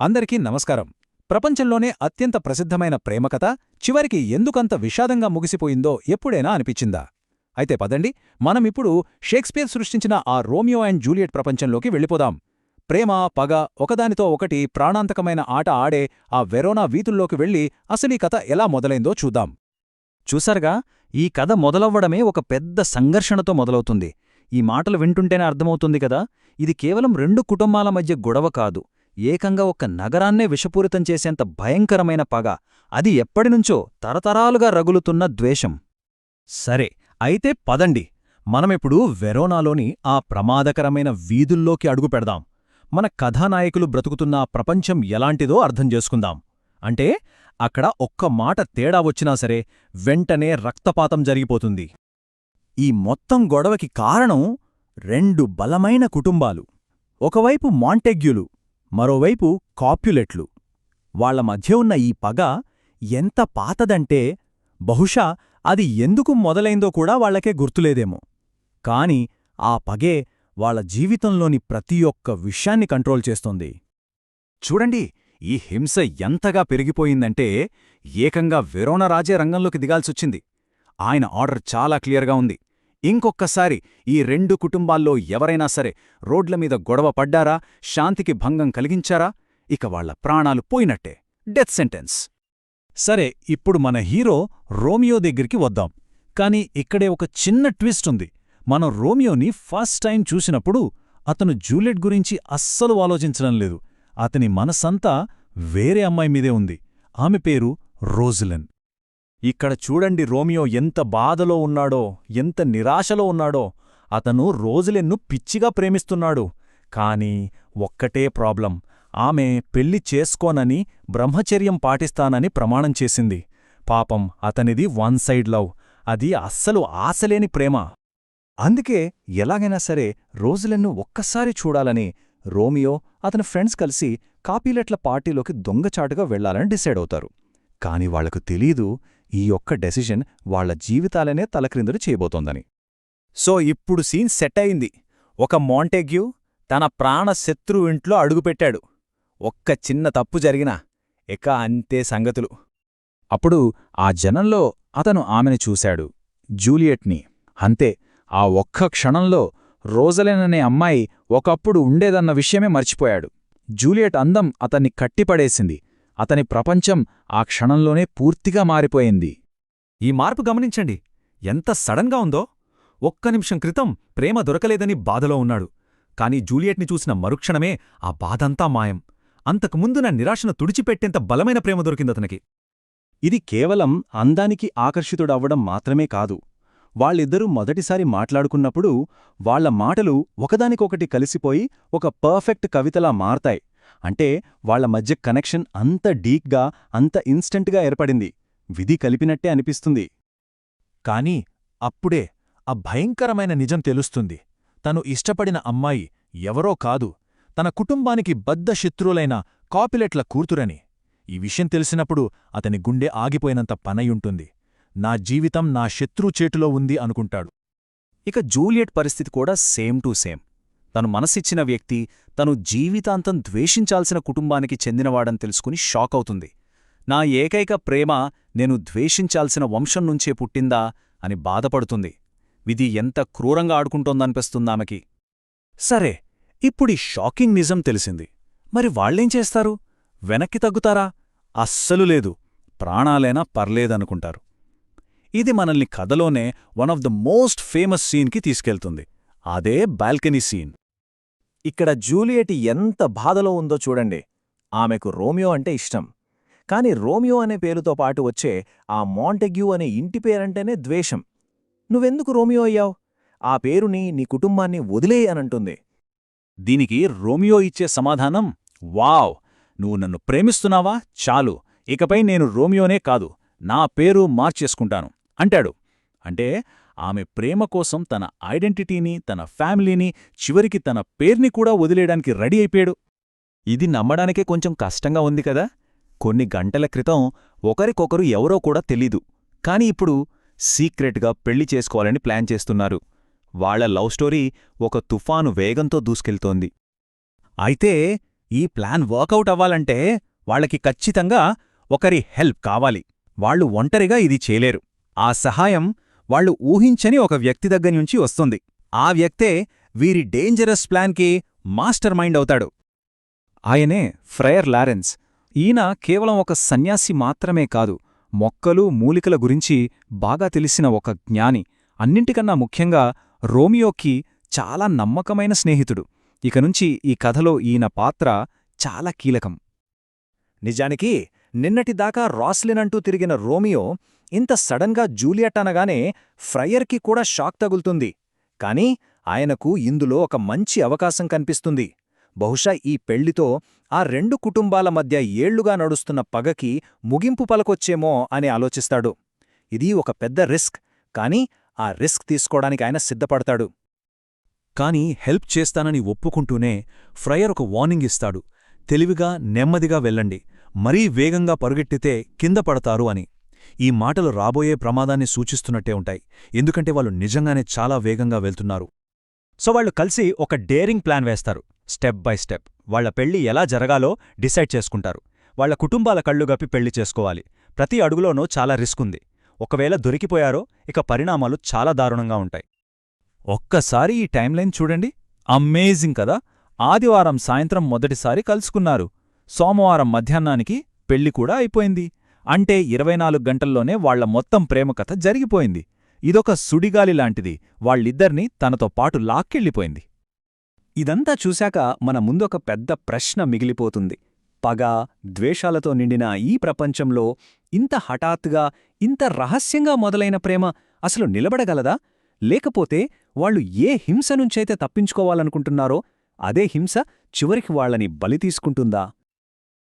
అందరికీ నమస్కారం. ప్రపంచంలోనే అత్యంత ప్రసిద్ధమైన ప్రేమకథ చివరికి ఎందుకంత విషాదంగా ముగిసిపోయిందో ఎప్పుడైనా అనిపించిందా? అయితే పదండి మనమిప్పుడు షేక్స్పియర్ సృష్టించిన ఆ రోమియో అండ్ జూలియట్ ప్రపంచంలోకి వెళ్ళిపోదాం. ప్రేమ పగ ఒకదానితో ఒకటి ప్రాణాంతకమైన ఆట ఆడే ఆ వెరోనా వీధుల్లోకి వెళ్ళి అసలీ కథ ఎలా మొదలైందో చూద్దాం. చూసారుగా ఈ కథ మొదలవ్వడమే ఒక పెద్ద సంఘర్షణతో మొదలవుతుంది. ఈ మాటలు వింటుంటేనే అర్థమవుతుంది కదా ఇది కేవలం రెండు కుటుంబాల మధ్య గొడవ కాదు. ఏకంగా ఒక్క నగరాన్నే విషపూరితం చేసేంత భయంకరమైన పగ. అది ఎప్పటినుంచో తరతరాలుగా రగులుతున్న ద్వేషం. సరే అయితే పదండి. మనమిప్పుడు వెరోనాలోని ఆ ప్రమాదకరమైన వీధుల్లోకి అడుగుపెడదాం మన కథానాయకులు బ్రతుకుతున్న ప్రపంచం ఎలాంటిదో అర్థం చేసుకుందాం. అంటే అక్కడ ఒక్క మాట తేడా వచ్చినా సరే వెంటనే రక్తపాతం జరిగిపోతుంది. ఈ మొత్తం గొడవకి కారణం రెండు బలమైన కుటుంబాలు. ఒకవైపు మాంటెగ్యులు మరోవైపు కాప్యులెట్లు. వాళ్ళ మధ్య ఉన్న ఈ పగ ఎంత పాతదంటే బహుశా అది ఎందుకు మొదలైందో కూడా వాళ్ళకే గుర్తులేదేమో. కాని ఆ పగే వాళ్ళ జీవితంలోని ప్రతి ఒక్క విషయాన్ని కంట్రోల్ చేస్తోంది. చూడండి ఈ హింస ఎంతగా పెరిగిపోయిందంటే ఏకంగా వెరోనా రాజే రంగంలోకి దిగాల్సొచ్చింది. ఆయన ఆర్డర్ చాలా క్లియర్గా ఉంది. ఇంకొక్కసారి ఈ రెండు కుటుంబాల్లో ఎవరైనా సరే రోడ్ల మీద గొడవ పడ్డారా శాంతికి భంగం కలిగించారా? ఇక వాళ్ళ ప్రాణాలు పోయినట్టే. Death sentence. సరే ఇప్పుడు మన హీరో రోమియో దగ్గరికి వద్దాం. కాని ఇక్కడే ఒక చిన్న ట్విస్ట్ ఉంది. మనం రోమియోని ఫస్ట్ టైం చూసినప్పుడు అతను జూలియట్ గురించి అస్సలు ఆలోచించడం లేదు. అతని మనసంతా వేరే అమ్మాయి మీదే ఉంది. ఆమె పేరు రోజులెన్. ఇక్కడ చూడండి రోమియో ఎంత బాధలో ఉన్నాడో ఎంత నిరాశలో ఉన్నాడో. అతను రోజులెన్ను పిచ్చిగా ప్రేమిస్తున్నాడు. కాని ఒక్కటే ప్రాబ్లం ఆమె పెళ్ళి చేసుకోనని బ్రహ్మచర్యం పాటిస్తానని ప్రమాణం చేసింది. పాపం అతనిది వన్ సైడ్ లవ్ అది అస్సలు ఆశలేని ప్రేమ. అందుకే ఎలాగైనా సరే రోజులెన్ను ఒక్కసారి చూడాలని రోమియో అతని ఫ్రెండ్స్ కలిసి కాపీలెట్ల పార్టీలోకి దొంగచాటుగా వెళ్ళాలని డిసైడ్ అవుతారు. కాని వాళ్ళకు తెలీదు ఈ ఒక్క డెసిషన్ వాళ్ళ జీవితాలనే తలక్రిందులు చేయబోతోందని. సో ఇప్పుడు సీన్ సెట్ అయింది. ఒక మాంటెగ్యూ తన ప్రాణశత్రు ఇంట్లో అడుగుపెట్టాడు. ఒక్క చిన్న తప్పు జరిగినా ఇక అంతే సంగతులు. అప్పుడు ఆ జనంలో అతను ఆమెను చూశాడు జూలియట్ని. అంతే ఆ ఒక్క క్షణంలో రోజలెననే అమ్మాయి ఒకప్పుడు ఉండేదన్న విషయమే మర్చిపోయాడు. జూలియట్ అందం అతన్ని కట్టిపడేసింది. అతని ప్రపంచం ఆ క్షణంలోనే పూర్తిగా మారిపోయింది. ఈ మార్పు గమనించండి. ఎంత సడన్గా ఉందో. ఒక్క నిమిషం క్రితం ప్రేమ దొరకలేదని బాధలో ఉన్నాడు. కాని జూలియట్ని చూసిన మరుక్షణమే ఆ బాధంతా మాయం. అంతకుముందు నా నిరాశను తుడిచిపెట్టేంత బలమైన ప్రేమ దొరికిందతనికి ఇది కేవలం అందానికి ఆకర్షితుడవ్వడం మాత్రమే కాదు. వాళ్ళిద్దరూ మొదటిసారి మాట్లాడుకున్నప్పుడు వాళ్ళ మాటలు ఒకదానికొకటి కలిసిపోయి ఒక పర్ఫెక్ట్ కవితలా మారతాయి. అంటే వాళ్ళ మధ్య కనెక్షన్ అంత డీక్గా అంత ఇన్స్టెంట్గా ఏర్పడింది. విధి కలిపినట్టే అనిపిస్తుంది. కాని అప్పుడే ఆ భయంకరమైన నిజం తెలుస్తుంది. తను ఇష్టపడిన అమ్మాయి ఎవరో కాదు తన కుటుంబానికి బద్ద శత్రువులైన కాపిలెట్ల కూతురని. ఈ విషయం తెలిసినప్పుడు అతని గుండె ఆగిపోయినంత పనయుంటుంది. నా జీవితం నా శత్రు చేటులో ఉంది అనుకుంటాడు. ఇక జూలియట్ పరిస్థితి కూడా సేమ్ టు సేమ్. తను మనసిచ్చిన వ్యక్తి తను జీవితాంతం ద్వేషించాల్సిన కుటుంబానికి చెందినవాడని తెలుసుకుని షాక్ అవుతుంది. నా ఏకైక ప్రేమ నేను ద్వేషించాల్సిన వంశం నుంచే పుట్టిందా అని బాధపడుతుంది. విధి ఎంత క్రూరంగా ఆడుకుంటోందనిపిస్తుందామెకి సరే ఇప్పుడీ షాకింగ్ నిజం తెలిసింది. మరి వాళ్ళేం చేస్తారు? వెనక్కి తగ్గుతారా? అస్సలు లేదు. ప్రాణాలైనా పర్లేదనుకుంటారు. ఇది మనల్ని కథలోనే one of the most famous సీన్కి తీసుకెళ్తుంది. అదే బాల్కనీ సీన్. ఇక్కడ జూలియట్ ఎంత బాధలో ఉందో చూడండి. ఆమెకు రోమియో అంటే ఇష్టం. కాని రోమియో అనే పేరుతో పాటు వచ్చే ఆ మాంటెగ్యూ అనే ఇంటి పేరంటేనే ద్వేషం. నువ్వెందుకు రోమియో అయ్యావు? ఆ పేరుని నీ కుటుంబాన్ని వదిలేయ్ అనంటుంది. దీనికి రోమియో ఇచ్చే సమాధానం వావ్! నువ్వు నన్ను ప్రేమిస్తున్నావా? చాలు! ఇకపై నేను రోమియోనే కాదు. నా పేరు మార్చేసుకుంటాను. అంటాడు. అంటే ఆమె ప్రేమ కోసం తన ఐడెంటిటీని తన ఫ్యామిలీని చివరికి తన పేర్ని కూడా వదిలేయడానికి రెడీ అయిపోయాడు. ఇది నమ్మడానికే కొంచెం కష్టంగా ఉంది కదా? కొన్ని గంటల క్రితం ఒకరికొకరు ఎవరో కూడా తెలీదు. కాని ఇప్పుడు సీక్రెట్గా పెళ్ళి చేసుకోవాలని ప్లాన్ చేస్తున్నారు. వాళ్ళ లవ్ స్టోరీ ఒక తుఫాను వేగంతో దూసుకెళ్తోంది. అయితే ఈ ప్లాన్ వర్కౌట్ అవ్వాలంటే వాళ్ళకి ఖచ్చితంగా ఒకరి హెల్ప్ కావాలి. వాళ్ళు ఒంటరిగా ఇది చేయలేరు. ఆ సహాయం వాళ్ళు ఊహించని ఒక వ్యక్తి దగ్గర నుంచి వస్తుంది. ఆ వ్యక్తే వీరి డేంజరస్ ప్లాన్కి మాస్టర్ మైండ్ అవుతాడు. ఆయనే ఫ్రయర్ లారెన్స్. ఈయన కేవలం ఒక సన్యాసి మాత్రమే కాదు మొక్కలు మూలికల గురించి బాగా తెలిసిన ఒక జ్ఞాని. అన్నింటికన్నా ముఖ్యంగా రోమియోకి చాలా నమ్మకమైన స్నేహితుడు. ఇకనుంచి ఈ కథలో ఈయన పాత్ర చాలా కీలకం. నిజానికి నిన్నటిదాకా రాస్లిన్ అంటూ తిరిగిన రోమియో ఇంత సడన్గా జూలియట్ అనగానే ఫ్రయర్కి కూడా షాక్ తగులుతుంది. కాని ఆయనకు ఇందులో ఒక మంచి అవకాశం కనిపిస్తుంది. బహుశా ఈ పెళ్ళితో ఆ రెండు కుటుంబాల మధ్య ఏళ్ళుగా నడుస్తున్న పగకి ముగింపు పలకొచ్చేమో అని ఆలోచిస్తాడు. ఇది ఒక పెద్ద రిస్క్ కానీ ఆ రిస్క్ తీసుకోవడానికి ఆయన సిద్ధపడతాడు. కాని హెల్ప్ చేస్తానని ఒప్పుకుంటూనే ఫ్రయర్ ఒక వార్నింగ్ ఇస్తాడు. తెలివిగా నెమ్మదిగా వెళ్ళండి. మరీ వేగంగా పరుగెట్టితే కింద పడతారు అని. ఈ మాటలు రాబోయే ప్రమాదాన్ని సూచిస్తున్నట్టే ఉంటాయి. ఎందుకంటే వాళ్ళు నిజంగానే చాలా వేగంగా వెళ్తున్నారు. సో వాళ్ళు కలిసి ఒక డేరింగ్ ప్లాన్ వేస్తారు. Step by step. వాళ్ళ పెళ్ళి ఎలా జరగాలో డిసైడ్ చేసుకుంటారు. వాళ్ళ కుటుంబాల కళ్ళు గప్పి పెళ్ళి చేసుకోవాలి. ప్రతి అడుగులోనూ చాలా రిస్క్ ఉంది. ఒకవేళ దొరికిపోయారో ఇక పరిణామాలు చాలా దారుణంగా ఉంటాయి. ఒక్కసారి ఈ టైంలైన్ చూడండి. అమేజింగ్ కదా! ఆదివారం సాయంత్రం మొదటిసారి కలుసుకున్నారు. సోమవారం మధ్యాహ్నానికి పెళ్ళి కూడా అయిపోయింది. అంటే ఇరవై నాలుగు గంటల్లోనే వాళ్ళ మొత్తం ప్రేమకథ జరిగిపోయింది. ఇదొక సుడిగాలి లాంటిది. వాళ్ళిద్దర్నీ తనతో పాటు లాక్కెళ్ళిపోయింది. ఇదంతా చూశాక మన ముందొక పెద్ద ప్రశ్న మిగిలిపోతుంది. పగ ద్వేషాలతో నిండిన ఈ ప్రపంచంలో ఇంత హఠాత్తుగా ఇంత రహస్యంగా మొదలైన ప్రేమ అసలు నిలబడగలదా? లేకపోతే వాళ్ళు ఏ హింస నుంచైతే తప్పించుకోవాలనుకుంటున్నారో అదే హింస చివరికి వాళ్ళని బలి తీసుకుంటుందా?